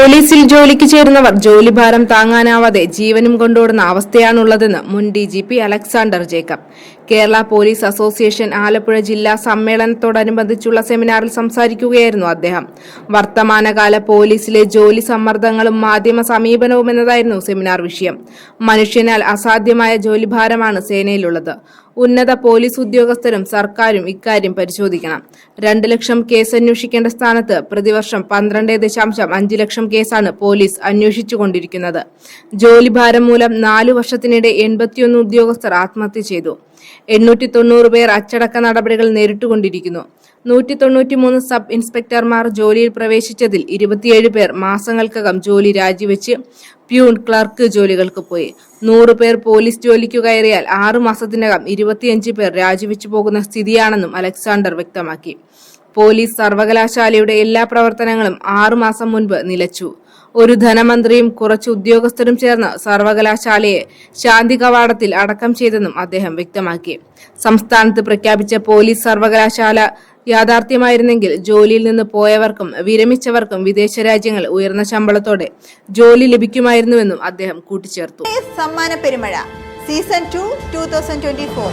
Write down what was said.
പോലീസിൽ ജോലിക്ക് ചേരുന്നവർ ജോലിഭാരം താങ്ങാനാവാതെ ജീവനും കൊണ്ടോടുന്ന അവസ്ഥയാണുള്ളതെന്ന് മുൻ D G P Alexander Jacob. Kerala police association Alappuzha ജില്ലാ സമ്മേളനത്തോടനുബന്ധിച്ചുള്ള സെമിനാറിൽ സംസാരിക്കുകയായിരുന്നു അദ്ദേഹം. വർത്തമാനകാല പോലീസിലെ ജോലി സമ്മർദ്ദങ്ങളും മാധ്യമ സമീപനവും എന്നതായിരുന്നു സെമിനാർ വിഷയം. മനുഷ്യനാൽ അസാധ്യമായ ജോലിഭാരമാണ് സേനയിലുള്ളത്. ഉന്നത പോലീസ് ഉദ്യോഗസ്ഥരും സർക്കാരും ഇക്കാര്യം പരിശോധിക്കണം. രണ്ട് ലക്ഷം കേസ് അന്വേഷിക്കേണ്ട സ്ഥാനത്ത് പ്രതിവർഷം പന്ത്രണ്ട് ദശാംശം അഞ്ച് ലക്ഷം കേസാണ് പോലീസ് അന്വേഷിച്ചുകൊണ്ടിരിക്കുന്നത്. ജോലിഭാരം മൂലം നാലു വർഷത്തിനിടെ എൺപത്തിയൊന്ന് ഉദ്യോഗസ്ഥർ ആത്മഹത്യ ചെയ്തു. എണ്ണൂറ്റി തൊണ്ണൂറ് പേർ അച്ചടക്ക നടപടികൾ നേരിട്ടുകൊണ്ടിരിക്കുന്നു. നൂറ്റി തൊണ്ണൂറ്റി മൂന്ന് സബ് ഇൻസ്പെക്ടർമാർ ജോലിയിൽ പ്രവേശിച്ചതിൽ ഇരുപത്തിയേഴ് പേർ മാസങ്ങൾക്കകം ജോലി രാജിവെച്ച് പ്യൂൺ ക്ലർക്ക് ജോലികൾക്ക് പോയി. നൂറ് പേർ പോലീസ് ജോലിക്ക് കയറിയാൽ ആറു മാസത്തിനകം ഇരുപത്തിയഞ്ച് പേർ രാജിവെച്ചു പോകുന്ന സ്ഥിതിയാണെന്നും അലക്സാണ്ടർ വ്യക്തമാക്കി. പോലീസ് സർവകലാശാലയുടെ എല്ലാ പ്രവർത്തനങ്ങളും ആറുമാസം മുൻപ് നിലച്ചു. ഒരു ധനമന്ത്രിയും കുറച്ച് ഉദ്യോഗസ്ഥരും ചേർന്ന് സർവകലാശാലയെ ശാന്തി കവാടത്തിൽ അടക്കം ചെയ്തെന്നും അദ്ദേഹം വ്യക്തമാക്കി. സംസ്ഥാനത്ത് പ്രഖ്യാപിച്ച പോലീസ് സർവകലാശാല യാഥാർത്ഥ്യമായിരുന്നെങ്കിൽ ജോലിയിൽ നിന്ന് പോയവർക്കും വിരമിച്ചവർക്കും വിദേശ രാജ്യങ്ങൾ ഉയർന്ന ശമ്പളത്തോടെ ജോലി ലഭിക്കുമായിരുന്നുവെന്നും അദ്ദേഹം കൂട്ടിച്ചേർത്തു. സമ്മാന പെരുമഴ. Season two two thousand twenty four.